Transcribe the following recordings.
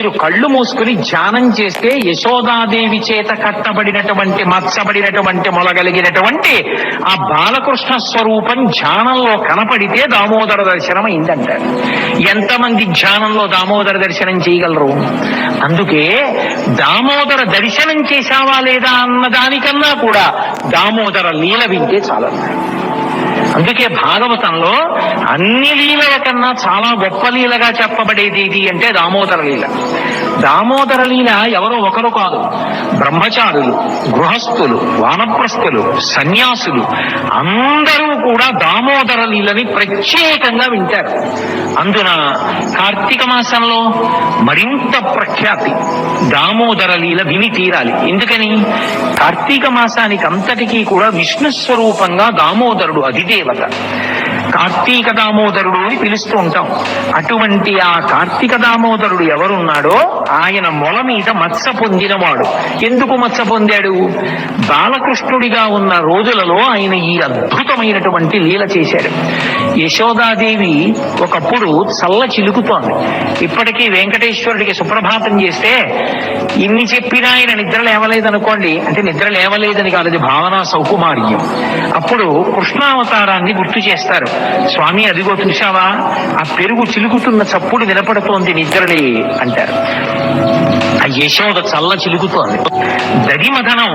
మీరు కళ్ళు మూసుకుని ధ్యానం చేస్తే యశోదాదేవి చేత కట్టబడినటువంటి మచ్చబడినటువంటి మొలగలిగినటువంటి ఆ బాలకృష్ణ స్వరూపం ధ్యానంలో కనపడితే దామోదర దర్శనం అయిందంటారు. ఎంతమంది ధ్యానంలో దామోదర దర్శనం చేయగలరు? అందుకే దామోదర దర్శనం చేశావా లేదా అన్న దానికన్నా కూడా దామోదర లీల వింటే చాలన్నారు. అందుకే భాగవతంలో అన్ని లీలల కన్నా చాలా గొప్ప లీలగా చెప్పబడేది ఇది అంటే దామోదర లీల. దామోదర లీల ఎవరో ఒకరు కాదు. బ్రహ్మచారులు గృహస్థులు వానప్రస్థులు సన్యాసులు అందరూ కూడా దామోదర లీలని ప్రత్యేకంగా వింటారు. అందున కార్తీక మాసంలో మరింత ప్రఖ్యాతి దామోదర లీల విని తీరాలి. ఎందుకని? కార్తీక మాసానికి అంతటికీ కూడా విష్ణు స్వరూపంగా దామోదరుడు అధిదేవత. కార్తీక దామోదరుడు అని పిలుస్తూ ఉంటాం. అటువంటి ఆ కార్తీక దామోదరుడు ఎవరున్నాడో ఆయన మొల మీద మత్స పొందినవాడు. ఎందుకు మత్స పొందాడు? బాలకృష్ణుడిగా ఉన్న రోజులలో ఆయన ఈ అద్భుతమైనటువంటి లీల చేశాడు. యశోదాదేవి ఒకప్పుడు చల్ల చిలుకుతోంది. ఇప్పటికీ వెంకటేశ్వరుడికి సుప్రభాతం చేస్తే ఇన్ని చెప్పినా ఆయన నిద్ర లేవలేదనుకోండి. అంటే నిద్ర లేవలేదని కాదు భావన సౌకుమార్యం. అప్పుడు కృష్ణావతారాన్ని గుర్తు చేస్తారు. స్వామి అదిగో చూశావా? ఆ పెరుగు చిలుకుతున్న చప్పుడు వినపడుతోంది నిద్రలే అంటారు. ఆ యశోద చల్ల చిలుకుతోంది. దడిమథనం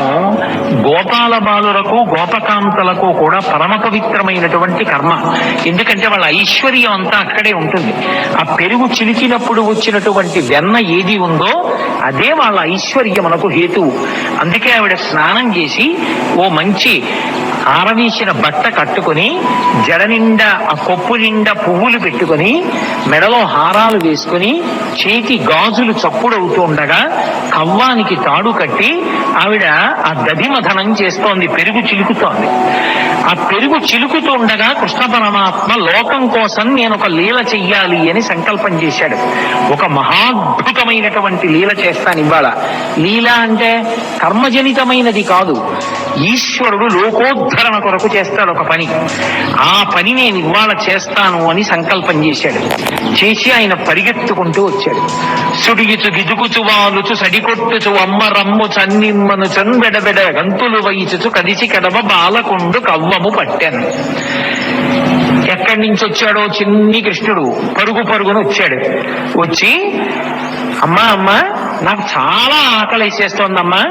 గోపాల బాలులకు గోపకాంతలకు కూడా పరమ పవిత్రమైనటువంటి కర్మ. ఎందుకంటే వాళ్ళ ఐశ్వర్యం అంతా అక్కడే ఉంటుంది. ఆ పెరుగు చిలికినప్పుడు వచ్చినటువంటి వెన్న ఏది ఉందో అదే వాళ్ళ ఐశ్వర్యమునకు హేతువు అందుకే ఆవిడ స్నానం చేసి ఓ మంచి ఆరవీసిన బట్ట కట్టుకుని జడ నిండా ఆ కొప్పు నిండా పువ్వులు పెట్టుకుని మెడలో హారాలు వేసుకుని చేతి గాజులు చప్పుడవుతూ ఉండగా కవ్వానికి తాడు కట్టి ఆవిడ ఆ దధిమధనం చేస్తోంది పెరుగు చిలుకుతోంది. ఆ పెరుగు చిలుకుతూ ఉండగా కృష్ణ పరమాత్మ లోకం కోసం నేను ఒక లీల చెయ్యాలి అని సంకల్పం చేశాడు. ఒక మహాద్భుతమైనటువంటి లీల చేస్తాను ఇవాళ. లీల అంటే కర్మజనితమైనది కాదు. ఈశ్వరుడు లోకోద్ధరణ కొరకు చేస్తాడు ఒక పని. ఆ పని నేను ఇవాళ చేస్తాను అని సంకల్పం చేశాడు. చేసి ఆయన పరిగెత్తుకుంటూ వచ్చాడు. సుడిగుచు గిజుకుచు వాలుచు సడికొట్టుచు అమ్మ రమ్ము చన్నిమ్మను చంబెడబెడ గంతులు వయిచుచు కదిసి కడవ బాలకొండు కవ్వము పట్టాను. ఎక్కడి నుంచి వచ్చాడో చిన్ని కృష్ణుడు పరుగు పరుగును వచ్చాడు వచ్చి అమ్మా అమ్మా నాకు చాలా ఆకలి వేసేస్తోందమ్మా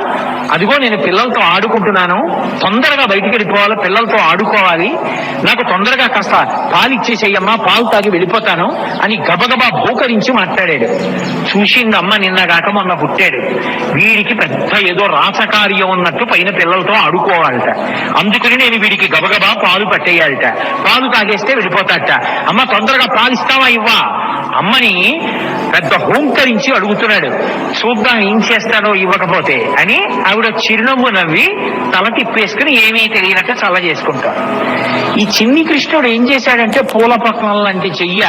అదిగో నేను పిల్లలతో ఆడుకుంటున్నాను. తొందరగా బయటికి వెళ్ళిపోవాలి పిల్లలతో ఆడుకోవాలి. నాకు తొందరగా కాస్త పాలు ఇచ్చేసేయమ్మా పాలు తాగి వెళ్ళిపోతాను అని గబగబా భూకరించి మాట్లాడాడు. చూసిందమ్మ నిన్న కాక మొన్న పుట్టాడు. వీడికి పెద్ద ఏదో రాసకార్యం ఉన్నట్టు పైన పిల్లలతో ఆడుకోవాలట. అందుకని నేను వీడికి గబగబా పాలు పట్టేయాలట. పాలు తాగేస్తే వెళ్ళిపోతాట. అమ్మ తొందరగా పాలు ఇస్తావా ఇవ్వా? అమ్మని పెద్ద హోంకరించి అడుగుతున్నాడు. చూద్దాం ఏం చేస్తాడో ఇవ్వకపోతే అని ఆవిడ చిరునవ్వు నవ్వి తల తిప్పేసుకుని ఏమీ తెలియనట్టు చల్ల చేసుకుంటాడు ఈ చిన్ని కృష్ణుడు ఏం చేశాడంటే పూల పక్కన లాంటి చెయ్య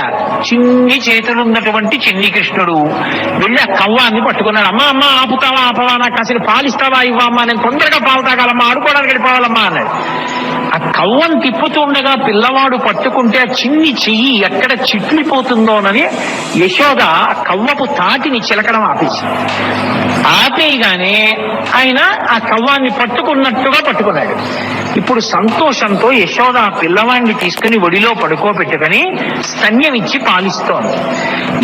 చిన్ని చేతులు ఉన్నటువంటి చిన్ని కృష్ణుడు వెళ్ళి ఆ కవ్వాన్ని పట్టుకున్నాడు. అమ్మా అమ్మ ఆపుతావా ఆపవా నాకు అసలు పాలిస్తావా ఇవ్వమ్మా నేను తొందరగా పాలు తాగాలమ్మా ఆడుకోవడానికి వెళ్ళిపోవాలమ్మా అన్నాడు. ఆ కవ్వం తిప్పుతూ ఉండగా పిల్లవాడు పట్టుకుంటే ఆ చిన్ని చెయ్యి ఎక్కడ చిట్లిపోతుందోనని యశోద కవ్వపు తాటిని చిలకడం ఆపేసింది. ఆపేయగానే ఆయన ఆ కవ్వాన్ని పట్టుకున్నట్టుగా పట్టుకున్నాడు. ఇప్పుడు సంతోషంతో యశోద ఆ పిల్లవాడిని తీసుకుని ఒడిలో పడుకోబెట్టుకుని స్తన్యమిచ్చి పాలిస్తోంది.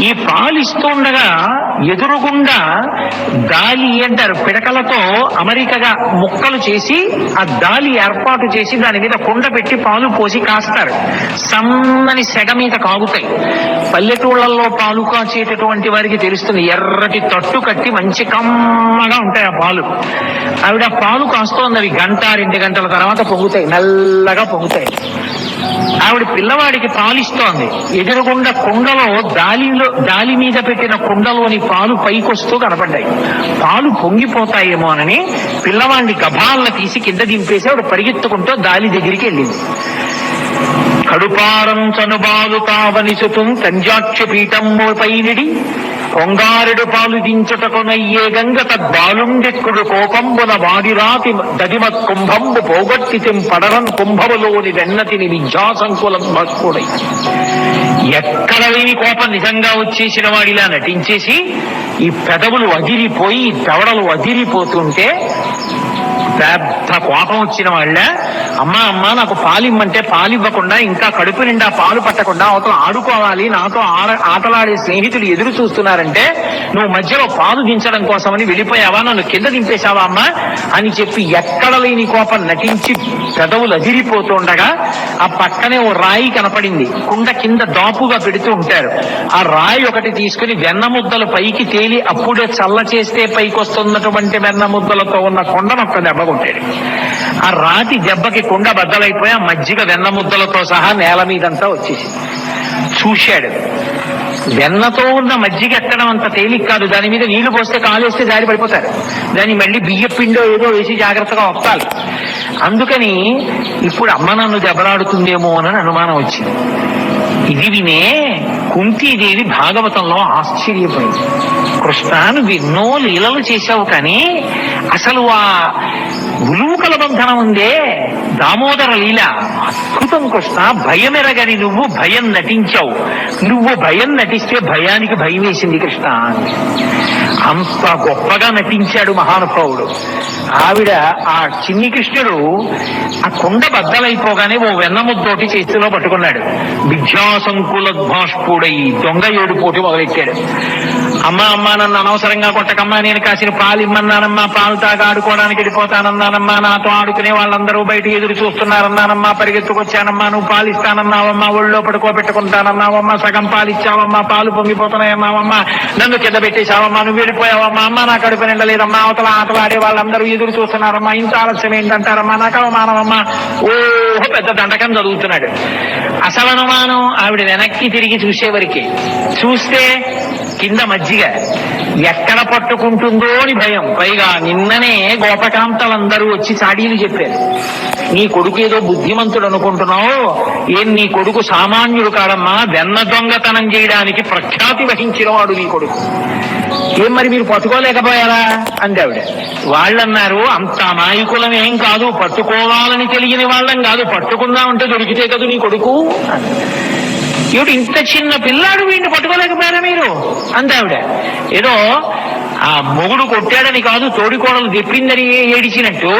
ఈ పాలిస్తుండగా ఎదురుగుండా గాలి అంటారు. పిడకలతో అమరికగా ముక్కలు చేసి ఆ దాలి ఏర్పాటు చేసి దాని మీద కుండ పెట్టి పాలు పోసి కాస్తారు. సన్నని సెగ మీద కాగుతాయి. పల్లెటూళ్ళల్లో పాలు కాచేటటువంటి వారికి తెలుస్తుంది ఎర్రటి తట్టు కట్టి మంచి కమ్మగా ఉంటాయి ఆ పాలు. ఆవిడ పాలు కాస్తోంది అవి గంట రెండు గంటల తర్వాత పొంగుతాయి నల్లగా పొంగుతాయి. ఆవిడ పిల్లవాడికి పాలిస్తోంది ఎదురుగుండా కుండలో దాలిలో దాలి మీద పెట్టిన కుండలోని పాలు పైకొస్తూ కనపడ్డాయి. పాలు పొంగిపోతాయేమోనని పిల్లవాడిని గభాలన తీసి కింద దింపేసి ఆవిడ పరిగెత్తుకుంటూ దాలి దగ్గరికి వెళ్ళింది. కడుపారం చనుబాలు కావనిసుతుం తంజాక్ష పీఠం పైనిడి. పొంగారెడు పాలు దించుటకునయ్యే గంగ తద్బాలుండెక్కుడు కోపంబున వాడిరాతి దదిమత్ కుంభంబు పోగొట్టి పడరన్ కుంభములోని వెన్నతిని విద్యాసంకులం భక్తుడై ఎక్కడ లేని కోపం నిజంగా వచ్చేసిన వాడిలా నటించేసి ఈ పెదవులు అదిరిపోయి దవడలు అదిరిపోతుంటే పెద్ద కోపం వచ్చిన వాళ్ళ అమ్మా అమ్మా నాకు పాలు ఇమ్మంటే పాలు ఇవ్వకుండా ఇంకా కడుపు నిండా పాలు పట్టకుండా అవతల ఆడుకోవాలి నాతో ఆడ ఆటలాడే స్నేహితులు ఎదురు చూస్తున్నారంటే నువ్వు మధ్యలో పాలు దించడం కోసమని వెళ్ళిపోయావా నన్ను కింద దింపేశావా అమ్మా? అని చెప్పి ఎక్కడ లేని కోపం నటించి పెదవులు అదిరిపోతుండగా ఆ పక్కనే ఓ రాయి కనపడింది. కుండ కింద దాపుగా పెడుతూ ఉంటారు. ఆ రాయి ఒకటి తీసుకుని వెన్న ముద్దలు పైకి తేలి అప్పుడే చల్ల చేస్తే పైకి వస్తున్నటువంటి వెన్న ముద్దలతో ఉన్న కొండను ఒక్క దెబ్బ కొట్టాడు ఆ రాతి దెబ్బకి కుండ బద్దలైపోయి ఆ మజ్జిగ వెన్న ముద్దలతో సహా నేల మీదంతా వచ్చేసింది. చూశాడు. వెన్నతో ఉన్న మజ్జిగ ఎత్తడం అంత తేలిక కాదు. దాని మీద నీళ్ళు పోస్తే కాలేస్తే జారి పడిపోతారు. దాన్ని మళ్ళీ బియ్య పిండో ఏదో వేసి జాగ్రత్తగా ఒప్పాలి అందుకని ఇప్పుడు అమ్మ నన్ను దెబ్బలాడుతుందేమో అని అనుమానం వచ్చింది. ఇది వినే కుంతీదేవి భాగవతంలో ఆశ్చర్యపోయింది. కృష్ణ నువ్వు ఎన్నో లీలలు చేశావు కానీ అసలు ఆ బంధనం ఉందే? దామోదర లీల. అద్భుతం కృష్ణ భయం ఎరగని నువ్వు భయం నటించావు. నువ్వు భయం నటిస్తే భయానికి భయం వేసింది కృష్ణ. అంత గొప్పగా నటించాడు మహానుభావుడు. ఆవిడ ఆ చిన్ని కృష్ణుడు ఆ కుండ బద్దలైపోగానే ఓ వెన్నముద్దోటి చేతిలో పట్టుకున్నాడు. విద్యాసంకుల భాష్పుడై దొంగ ఏడు పోటీ మొదలెట్టాడు. అమ్మా అమ్మా నన్ను అనవసరంగా కొట్టకమ్మా నేను కాసిన పాలు ఇమ్మన్నానమ్మా పాలు తాగా ఆడుకోవడానికి వెళ్ళిపోతానన్నానమ్మా నాతో ఆడుకునే వాళ్ళందరూ బయట ఎదురు చూస్తున్నారన్నానమ్మా పరిగెత్తుకొచ్చానమ్మా నువ్వు పాలు ఇస్తానన్నావమ్మా ఒళ్ళో పడుకోబెట్టుకుంటానన్నావమ్మా సగం పాలు ఇచ్చావమ్మా పాలు పొంగిపోతున్నాయన్నావమ్మా నన్ను కింద పెట్టేశావమ్మా నువ్వు వెళ్ళిపోయావమ్మా అమ్మ నా కడుపు నిండలేదమ్మా అవతల ఆటలు ఆడే వాళ్ళందరూ ఎదురు చూస్తున్నారమ్మా ఇంత ఆలస్యం ఏంటంటారమ్మా నాకు అవమానమమ్మా. ఓహో పెద్ద దండకం చదువుతున్నాడు. అసలు అనుమానం ఆవిడ వెనక్కి తిరిగి చూసేవరికి. చూస్తే కింద మజ్జిగ. ఎక్కడ పట్టుకుంటుందో అని భయం. పైగా నిన్ననే గోపకాంతలందరూ వచ్చి చాడీలు చెప్పారు. నీ కొడుకు ఏదో బుద్ధిమంతుడు అనుకుంటున్నావు? ఏం నీ కొడుకు సామాన్యుడు కాడమ్మా? వెన్న దొంగతనం చేయడానికి ప్రఖ్యాతి వహించిన వాడు నీ కొడుకు. ఏం మరి మీరు పట్టుకోలేకపోయారా? అంది ఆవిడ వాళ్ళన్నారు అంత అమాయకులం ఏం కాదు. పట్టుకోవాలని తెలియని వాళ్ళం కాదు. పట్టుకుందామంటే దొరికితే కదా నీ కొడుకు? ఏమిటి ఇంత చిన్న పిల్లాడు వీడిని పట్టుకోలేకపోయారా మీరు? అంది ఆవిడ. ఏదో ఆ మొగుడు కొట్టాడని కాదు తోడికోడలు తిప్పిందని ఏడిచినట్టు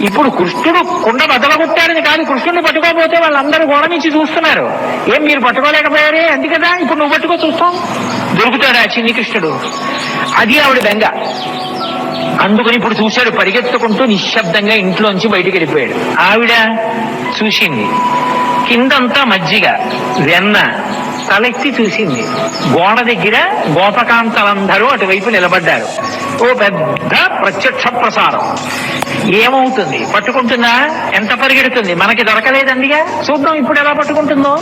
ఇప్పుడు కృష్ణుడు కుండ బద్దల కొట్టాడని కాదు కృష్ణుడిని పట్టుకోకపోతే వాళ్ళందరూ గోడ నుంచి చూస్తున్నారు. ఏం మీరు పట్టుకోలేకపోయారే? అంది కదా ఇప్పుడు నువ్వు పట్టుకో చూస్తాం. దొరుకుతాడా చిన్ని కృష్ణుడు? అది ఆవిడ బెంగ. అందుకని ఇప్పుడు చూశాడు పరిగెత్తుకుంటూ నిశ్శబ్దంగా ఇంట్లోంచి బయటికి వెళ్ళిపోయాడు. ఆవిడ చూసింది. కిందంతా మజ్జిగ వెన్న తలెత్తి చూసింది. గోడ దగ్గర గోపకాంతలందరూ అటువైపు నిలబడ్డారు. ఓ పెద్ద ప్రత్యక్ష ప్రసారం. ఏమవుతుంది? పట్టుకుంటుందా? ఎంత పరిగెడుతుంది? మనకి దొరకలేదండిగా? చూద్దాం ఇప్పుడు ఎలా పట్టుకుంటుందో.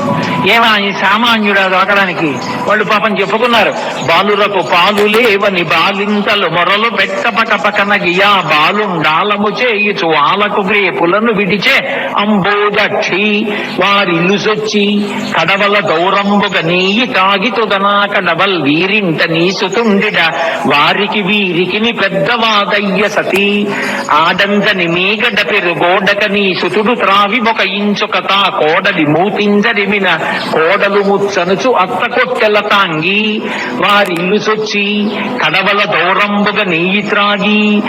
ఏమా ఈ సామాన్యుడా దొరకడానికి? వాళ్ళు పాపం చెప్పుకున్నారు. బాలులకు పాలు లేవని బాలింతలు మొరలు పెట్ట పక పకన గియా బాలుండాలము చేయుచు ఆలకు గ్రేపులను విడిచే అంబోదక్షి. వారి ఇల్లుసొచ్చి కడవల గౌరంబుగ నీయి తాగితుదనా కడవల్ వీరింట నీసుతుండిట. వారికి నీకిని పెద్దవాదయ్య సతీ. ఆడందని మీగడ పెరుగోడక నీ సుతుడు త్రావి ఒక ఇంచుక తా కోడలి మూతింజరిమిన కోడలు ముచ్చనుచు అత్త కొట్టెల తాంగి. వారిల్లు సొచ్చి కడవల దౌరంబుగ నెయ్యి త్రాగి.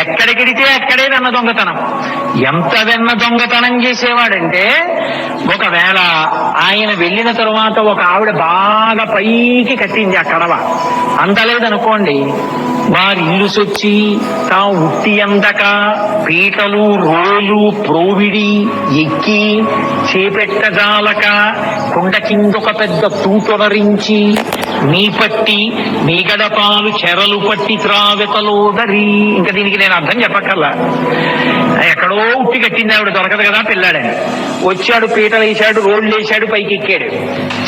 ఎక్కడికెడితే అక్కడే వెన్న దొంగతనం. ఎంత వెన్న దొంగతనం చేసేవాడంటే ఒకవేళ ఆయన వెళ్ళిన తరువాత ఒక ఆవిడ బాగా పైకి కట్టింది ఆ కడవ. అందలేదనుకోండి. వారి ఇల్లు సొచ్చి తా ఉట్టి అందక పీటలు రోలు ప్రోవిడి ఎక్కి చేపెట్టజాలక కొండ కిందొక పెద్ద తూటొనరించి నీ పట్టి నీ గడపాలు చెరలు పట్టి త్రావెతలోదరి. ఇంకా దీనికి నేను అర్థం చెప్పక్కర్లా. ఎక్కడో ఉట్టి కట్టింది ఆవిడ దొరకదు కదా పిల్లాడని. వచ్చాడు పీటలు వేశాడు రోడ్లు వేశాడు పైకి ఎక్కాడు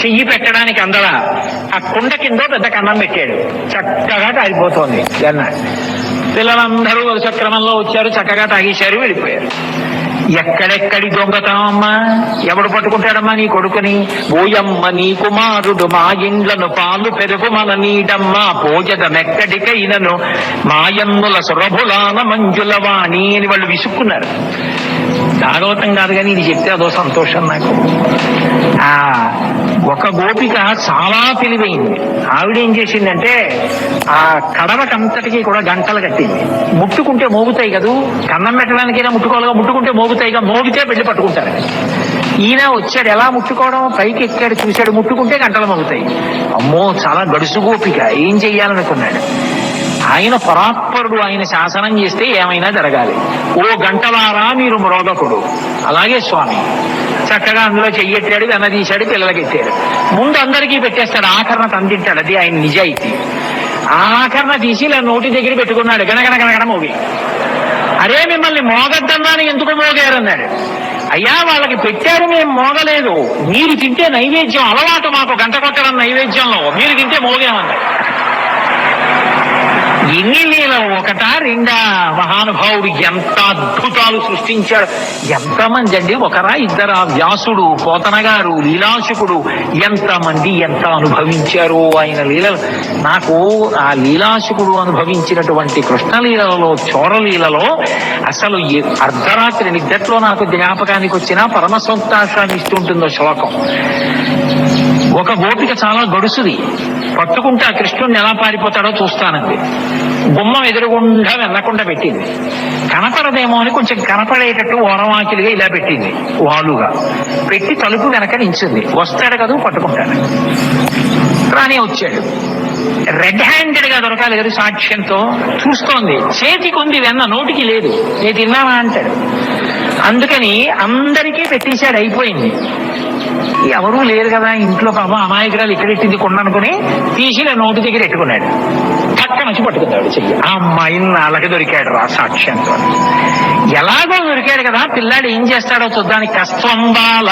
చెయ్యి పెట్టడానికి అందడా ఆ కుండ కింద పెద్ద కన్నం పెట్టాడు. చక్కగా తాగిపోతోంది అన్న పిల్లలందరూ వరుస క్రమంలో వచ్చారు చక్కగా తాగేశారు వెళ్ళిపోయారు. ఎక్కడెక్కడి దొంగతామమ్మా ఎవడు పట్టుకుంటాడమ్మా నీ కొడుకుని? ఓయమ్మ నీ కుమారుడు మా ఇండ్లను పాలు పెరుగు మన నీడమ్మ పోజదమెక్కడికైనను మాయన్నుల సురభులాన మంజుల వాణి అని వాళ్ళు విసుక్కున్నారు. భాగవతం కాదు కానీ ఇది చెప్తే అదో సంతోషం నాకు. ఆ ఒక గోపిక చాలా తెలివైంది. ఆవిడ ఏం చేసిందంటే ఆ కడవకంతటికి కూడా గంటలు కట్టింది. ముట్టుకుంటే మోగుతాయి కదూ కన్నం పెట్టడానికైనా ముట్టుకోవాలిగా ముట్టుకుంటే మోగుతాయిగా మోగితే పెళ్ళి పట్టుకుంటారు. ఈయన వచ్చాడు ఎలా ముట్టుకోవడం? పైకి ఎక్కాడు చూశాడు ముట్టుకుంటే గంటలు మోగుతాయి. అమ్మో చాలా గడుసు గోపిక ఏం చెయ్యాలనుకున్నాడు? ఆయన పరాత్పరుడు ఆయన శాసనం చేస్తే ఏమైనా జరగాలి. ఓ గంటలారా మీరు మరోగకుడు అలాగే స్వామి. చక్కగా అందులో చెయ్యెట్టాడు వెనదీశాడు పిల్లలకి ఎత్తాడు ముందు అందరికీ పెట్టేస్తాడు ఆఖరణ తందింటాడు అది ఆయన నిజాయితీ. ఆఖరణ తీసి ఇలా నోటి దగ్గర పెట్టుకున్నాడు. గనగనగనగన మోగి. అరే మిమ్మల్ని మోగద్దన్నాను ఎందుకు మోగారన్నాడు? అయ్యా వాళ్ళకి పెట్టారు మేము మోగలేదు. మీరు తింటే నైవేద్యం అలవాటు మాకు గంట కొట్టడం నైవేద్యంలో. మీరు తింటే మోగామన్నాడు ఎన్ని లీలలు ఒకటా రెండా మహానుభావుడు ఎంత అద్భుతాలు సృష్టించాడు. ఎంతమంది అండి ఒకరా ఇద్దరా? వ్యాసుడు పోతన గారు లీలాశకుడు ఎంతమంది ఎంత అనుభవించారు ఆయన లీలలు. నాకు ఆ లీలాశకుడు అనుభవించినటువంటి కృష్ణలీలలో చోరలీలలో అసలు అర్ధరాత్రి నిద్దట్లో నాకు జ్ఞాపకానికి వచ్చిన పరమ సంతాషాన్ని ఇస్తుంటుందో శ్లోకం. ఒక గోపిక చాలా గడుసుది. పట్టుకుంటే ఆ కృష్ణుడిని ఎలా పారిపోతాడో చూస్తానంది. గుమ్మం ఎదురుగుండా వెళ్ళకుండా పెట్టింది. కనపడదేమో అని కొంచెం కనపడేటట్టు ఓరవాకిలుగా ఇలా పెట్టింది. వాలుగా. పెట్టి తలుపు వెనక నించింది. వస్తాడు కదా పట్టుకుంటాడు. రాని వచ్చాడు. రెడ్ హ్యాండెడ్గా దొరకాలి కదా సాక్ష్యంతో. చూస్తోంది. చేతికి ఉంది వెన్న నోటికి లేదు. నేను తిన్నావా? అంటాడు. అందుకని అందరికీ పెట్టేశాడు. అయిపోయింది. ఎవరూ లేరు కదా ఇంట్లో పాప అమాయకురాలు ఇక్కడ ఎట్టింది కొండనుకుని తీసి నా నోటి దగ్గర ఎట్టుకున్నాడు పక్క నుంచి పట్టుకున్నాడు చెయ్యి. ఆ అమ్మాయిని నాళ్ళకి దొరికాడు రా సాక్ష్యంతో. ఎలాగో దొరికాడు కదా పిల్లాడు ఏం చేస్తాడో చూద్దానికి కస్తంబాల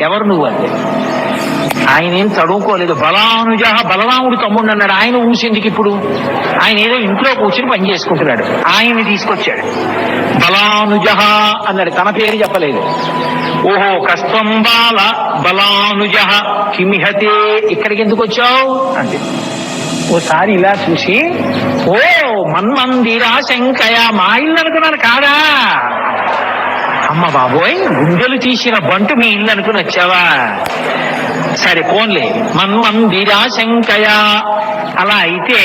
ఎవరు నువ్వు అంటే? ఆయన ఏం చదువుకోలేదు. బలానుజ బలరాముడు తమ్ముడు అన్నాడు. ఆయన ఊసేందుకు ఇప్పుడు? ఆయన ఏదో ఇంట్లో కూర్చుని పని చేసుకుంటున్నాడు. ఆయన్ని తీసుకొచ్చాడు. బలానుజ అన్నాడు. తన పేరు చెప్పలేదు. ఓహో కస్తంబాల బలానుజ కిమిహతే. ఇక్కడికి ఎందుకు వచ్చావు? అంటే ఓసారి ఇలా చూసి ఓ మన్మందిరా శంకయ మా ఇల్లు అనుకున్నాను కాదా? అమ్మ బాబోయ్ గుండెలు తీసిన బంటు మీ ఇల్లు అనుకుని వచ్చావా? సరే పోన్లే మన్మందిరాశంకయా అలా అయితే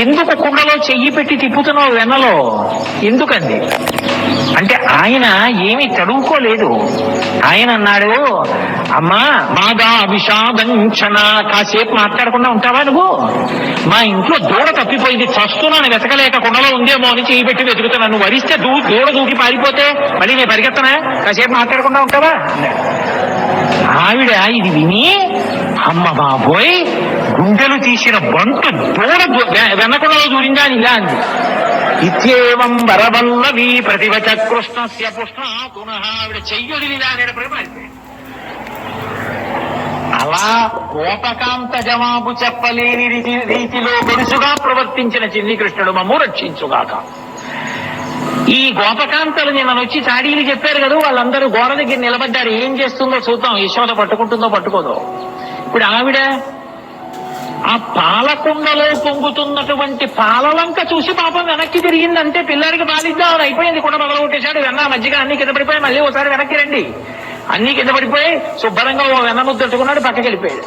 ఎందుకు కుండలో చెయ్యి పెట్టి తిప్పుతున్నావు వెన్నలో? ఎందుకండి? అంటే ఆయన ఏమీ చదువుకోలేదు ఆయన అన్నాడు అమ్మా మాదా విషాదంక్షణ కాసేపు మాట్లాడకుండా ఉంటావా నువ్వు? మా ఇంట్లో దూడ తప్పిపోయింది చస్తున్నాను వెతకలేక కుండలో ఉందేమో అని చేయి పెట్టి వెతుకుతున్నాను. నువ్వు వరిస్తే దూ దూడ దూకి పారిపోతే మళ్ళీ నేను పరిగెత్తనా? కాసేపు మాట్లాడకుండా ఉంటావా? అన్నాడు. ఆవిడ ఇది విని అమ్మ బాబోయ్ గుండెలు తీసిన బంటు దూడ వెనకడలో దూరిందా ఇలా అంది. ఇత్యేవం వరవల్లవి ప్రతివచ కృష్ణస్య పుష్ణ పునః ఆవిడ చెయ్యొదిలి అలా కోపకాంత జవాబు చెప్పలేని రీతిలో గడుసుగా ప్రవర్తించిన చిన్ని కృష్ణుడు మమ్ము రక్షించుగాక. ఈ గోపకాంతలు నిన్న వచ్చి చాడీలు చెప్పారు కదా వాళ్ళందరూ గోడ దగ్గర నిలబడ్డారు. ఏం చేస్తుందో చూద్దాం. యశోద పట్టుకుంటుందో పట్టుకోదో. ఇప్పుడు ఆవిడ ఆ పాలకుండలో పొంగుతున్నటువంటి పాలలంక చూసి పాపం వెనక్కి తిరిగిందంటే పిల్లడికి బాలిద్దాం అయిపోయింది. కూడా మొదలుగొట్టేశాడు వెన్న మధ్యగా అన్ని కింద పడిపోయి మళ్ళీ ఒకసారి వెనక్కి రండి. అన్ని కింద పడిపోయి శుభ్రంగా ఓ వెన్న ముద్దట్టుకున్నాడు పక్కకి వెళ్ళిపోయాడు.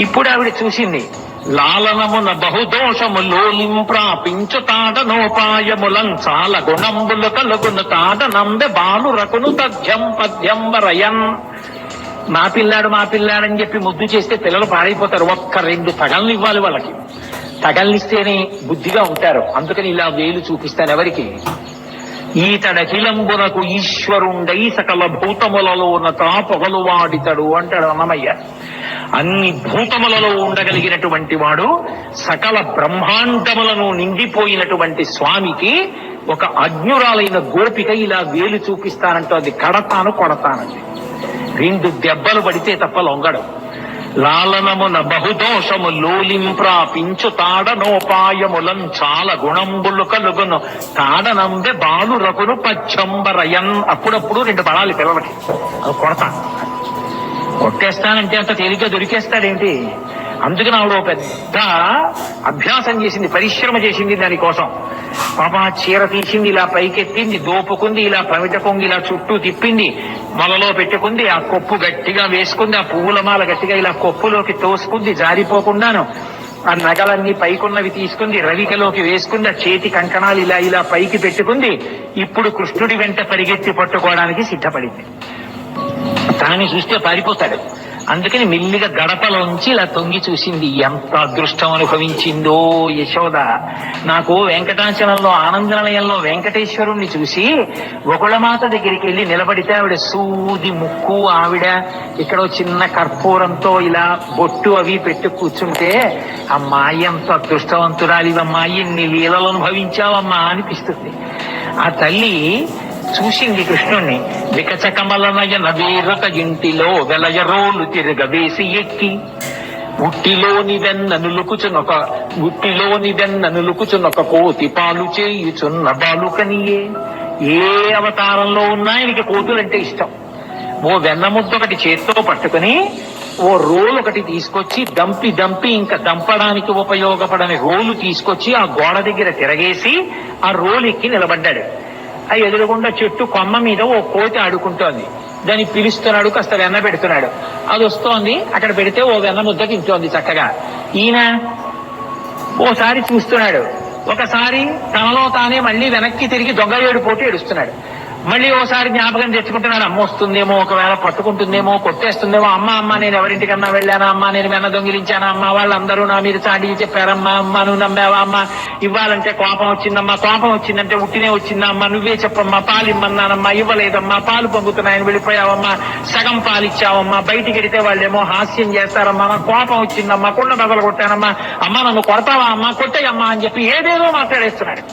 ఇప్పుడు ఆవిడ చూసింది లాలనమున బహుదోషము లోలింప్రాపించు చాల గుణంబులు కలుగును తాడనంబె బాను రకును తథ్యం పద్యం వరయన్. మా పిల్లాడు మా పిల్లాడని చెప్పి ముద్దు చేస్తే పిల్లలు పాడైపోతారు. ఒక్క రెండు తగల్ని ఇవ్వాలి వాళ్ళకి. తగల్నిస్తేనే బుద్ధిగా ఉంటారు. అందుకని ఇలా వేలు చూపిస్తాను ఎవరికి? ఈతడఖిలంబునకు ఈశ్వరుండై సకల భూతములలో తా పొగలు వాడితడు అంటాడు అన్నమయ్య. అన్ని భూతములలో ఉండగలిగినటువంటి వాడు సకల బ్రహ్మాండములను నిండిపోయినటువంటి స్వామికి ఒక అజ్ఞురాలైన గోపిక ఇలా వేలు చూపిస్తానంటూ అది కడతాను కొడతానంది రెండు దెబ్బలు పడితే తప్ప లొంగడు. లాలనమున బహుదోషము లోలింప్రాపించు తాడనోపాయములం చాలా గుణంబులు కలుగును. తాడనంబె బాలు రకును పచ్చంబరయన్. అప్పుడప్పుడు రెండు బలాలి పిల్లలకి. అది కొడతాను. కొట్టేస్తానంటే అంత తేలిగ్గా దొరికేస్తాడేంటి? అందుకని ఆవిడ పెద్ద అభ్యాసం చేసింది పరిశ్రమ చేసింది దానికోసం. పాప చీర తీసింది ఇలా పైకెత్తింది దోపుకుంది ఇలా పవిట పొంగి ఇలా చుట్టూ తిప్పింది మొలలో పెట్టుకుంది ఆ కొప్పు గట్టిగా వేసుకుంది ఆ పువ్వుల మాల గట్టిగా ఇలా కొప్పులోకి తోసుకుంది జారిపోకుండాను ఆ నగలన్నీ పైకున్నవి తీసుకుంది రవికలోకి వేసుకుంది ఆ చేతి కంకణాలు ఇలా ఇలా పైకి పెట్టుకుంది. ఇప్పుడు కృష్ణుడి వెంట పరిగెత్తి పట్టుకోవడానికి సిద్ధపడింది. దాన్ని చూస్తే పారిపోతాడు. అందుకని మెల్లిగా గడపలోంచి ఇలా తొంగి చూసింది ఎంత అదృష్టం అనుభవించిందో యశోద. నాకు వెంకటాచలంలో ఆనందనిలయంలో వెంకటేశ్వరుణ్ణి చూసి ఒకళ్ళమాత దగ్గరికి వెళ్ళి నిలబడితే ఆవిడ సూది ముక్కు ఆవిడ. ఇక్కడ చిన్న కర్పూరంతో ఇలా బొట్టు అవి పెట్టి కూర్చుంటే అమ్మాయి ఎంత అదృష్టవంతురాలివమ్మా ఎన్ని లీలలు అనుభవించావమ్మా అనిపిస్తుంది. ఆ తల్లి చూసింది కృష్ణుణ్ణి. వికచకమలనయన వీరక ఇంటిలో వెలయరోలు తిరగవేసి ఎక్కి ఉట్టిలోనిదెన్ననులుకుచునొక ఉట్టిలోనిదెన్ననులుకుచునొక కోతి పాలు చేయుచున్న బాలుకనియే. ఏ అవతారంలో ఉన్నా ఆయనకి కోతులంటే ఇష్టం. ఓ వెన్న ముద్ద ఒకటి చేత్తో పట్టుకుని ఓ రోలు ఒకటి తీసుకొచ్చి దంపి దంపి ఇంకా దంపడానికి ఉపయోగపడని రోలు తీసుకొచ్చి ఆ గోడ దగ్గర తిరగేసి ఆ రోలు ఎక్కి నిలబడ్డాడు. ఆ ఎదురుగుండా చెట్టు కొమ్మ మీద ఓ కోతి ఆడుకుంటోంది. దాన్ని పిలుస్తున్నాడు కాస్త వెన్న పెడుతున్నాడు. అది వస్తోంది అక్కడ పెడితే ఓ వెన్న ముద్ద తింటోంది చక్కగా. ఈయన ఓసారి చూస్తున్నాడు. ఒకసారి తనలో తానే మళ్ళీ వెనక్కి తిరిగి దొంగ ఏడు పోటీ ఏడుస్తున్నాడు. మళ్ళీ ఓసారి జ్ఞాపకం తెచ్చుకుంటున్నాడు అమ్మ వస్తుందేమో ఒకవేళ పట్టుకుంటుందేమో కొట్టేస్తుందేమో అమ్మ అమ్మ నేను ఎవరింటికన్నా వెళ్ళానా అమ్మ నేను వెన్న దొంగిలించానా అమ్మ వాళ్ళందరూ నా మీద చాటి చెప్పారమ్మా అమ్మ నువ్వు నమ్మావా అమ్మ ఇవ్వాలంటే కోపం వచ్చిందమ్మా కోపం వచ్చిందంటే ఉట్టినే వచ్చిందా అమ్మ నువ్వే చెప్పమ్మా పాలు ఇమ్మన్నానమ్మా ఇవ్వలేదమ్మా పాలు పొంగుతున్నాయని వెళ్ళిపోయావమ్మా సగం పాలు ఇచ్చావమ్మా బయటికి వెడితే వాళ్ళేమో హాస్యం చేస్తారమ్మా నా కోపం వచ్చిందమ్మా కుండ బదలు కొట్టానమ్మా అమ్మ నన్ను కొడతావా అమ్మా కొట్టేయమ్మా అని చెప్పి ఏదేదో మాట్లాడేస్తున్నాడు.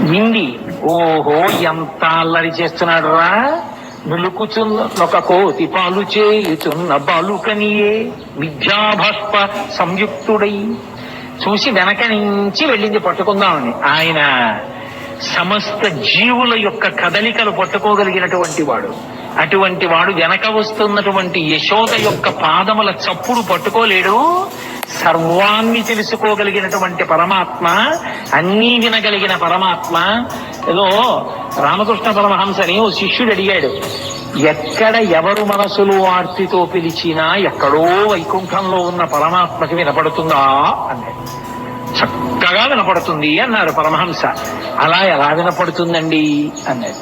వింది ఓహో ఎంత అల్లరి చేస్తున్నాడు రా నులుకుచున్న ఒక కోతి పాలు చేయుచున్న బాలుకనియే విద్యాభస్ప సంయుక్తుడై. చూసి వెనక నుంచి వెళ్ళింది పట్టుకుందామని. ఆయన సమస్త జీవుల యొక్క కదలికలు పట్టుకోగలిగినటువంటి వాడు. అటువంటి వాడు వెనక వస్తున్నటువంటి యశోద యొక్క పాదముల చప్పుడు పట్టుకోలేడు. సర్వాన్ని తెలుసుకోగలిగినటువంటి పరమాత్మ అన్నీ వినగలిగిన పరమాత్మ. ఏదో రామకృష్ణ పరమహంసని ఓ శిష్యుడు అడిగాడు ఎక్కడ ఎవరు మనసులు ఆర్తితో పిలిచినా ఎక్కడో వైకుంఠంలో ఉన్న పరమాత్మకి వినపడుతుందా? అన్నాడు చక్కగా వినపడుతుంది అన్నారు పరమహంస. అలా ఎలా వినపడుతుందండి? అన్నాడు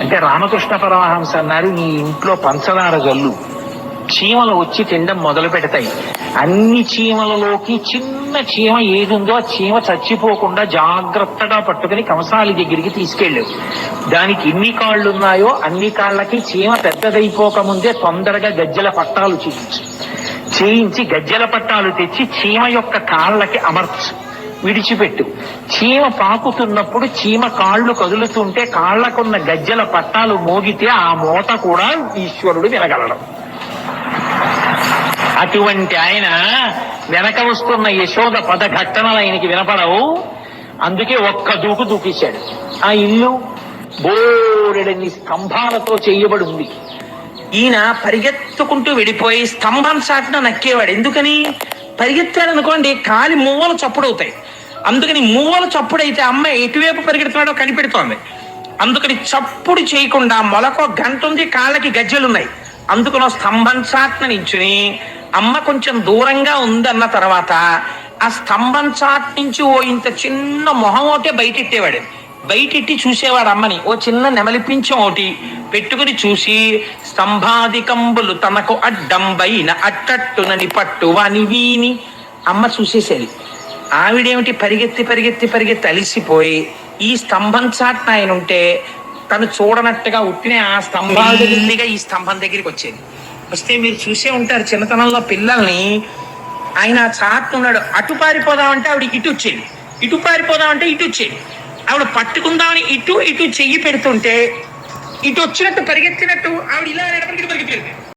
అంటే రామకృష్ణ పరమహంస అన్నారు నీ ఇంట్లో పంచదార జల్లు చీమలు వచ్చి తినడం మొదలు పెడతాయి అన్ని చీమలలోకి చిన్న చీమ ఏదుందో ఆ చీమ చచ్చిపోకుండా జాగ్రత్తగా పట్టుకుని కంసాలి దగ్గరికి తీసుకెళ్ళు. దానికి ఎన్ని కాళ్ళు ఉన్నాయో అన్ని కాళ్ళకి చీమ పెద్దదైపోక ముందే తొందరగా గజ్జల పట్టాలు చేయించు. చేయించి గజ్జల పట్టాలు తెచ్చి చీమ యొక్క కాళ్ళకి అమర్చు. విడిచిపెట్టు. చీమ పాకుతున్నప్పుడు చీమ కాళ్ళు కదులుతుంటే కాళ్ళకున్న గజ్జల పట్టాలు మోగితే ఆ మూత కూడా ఈశ్వరుడు వినగలడం. అటువంటి ఆయన వెనక వస్తున్న యశోద పద ఘట్టనలు ఆయనకి వినపడవు. అందుకే ఒక్క దూకు దూకేశాడు. ఆ ఇల్లు బోరెడని స్తంభాలతో చేయబడి ఉంది. ఈయన పరిగెత్తుకుంటూ వెళ్ళిపోయి స్తంభం చాటున నక్కేవాడు. ఎందుకని? పరిగెత్తాడు అనుకోండి కాలి మూవలు చప్పుడవుతాయి. అందుకని మూవలు చప్పుడైతే అమ్మాయి ఎటువైపు పరిగెడుతున్నాడో కనిపెడుతోంది. అందుకని చప్పుడు చేయకుండా మొలకో గంట ఉంది కాళ్ళకి గజ్జెలున్నాయి. అందుకున్న ఓ స్తంభం నించుని అమ్మ కొంచెం దూరంగా ఉందన్న తర్వాత ఆ స్తంభం చాట్ నుంచి ఓ ఇంత చిన్న మొహం ఒకటే బయటెట్టేవాడు బయటెట్టి చూసేవాడు అమ్మని. ఓ చిన్న నెమలిపించం ఒకటి పెట్టుకుని చూసి స్తంభాధికంబులు తనకు అడ్డంబైన అట్టట్టునని పట్టు వాని. వీని అమ్మ చూసేసేది. ఆవిడేమిటి పరిగెత్తి పరిగెత్తి పరిగెత్తి అలిసిపోయి ఈ స్తంభం చాట్న ఆయన ఉంటే తను చూడనట్టుగా ఉట్టిన ఆ స్తంభాల దగ్గరగా ఈ స్తంభం దగ్గరికి వచ్చేది. వస్తే మీరు చూసే ఉంటారు చిన్నతనంలో పిల్లల్ని. ఆయన ఆ చాట్ ఉన్నాడు. అటు పారిపోదామంటే ఆవిడ ఇటు వచ్చేది. ఇటు పారిపోదామంటే ఇటు వచ్చేది. ఆవిడ పట్టుకుందామని ఇటు ఇటు చెయ్యి పెడుతుంటే ఇటు వచ్చినట్టు పరిగెత్తినట్టు ఆవిడ ఇలా ఎడమకి పరిగెత్తి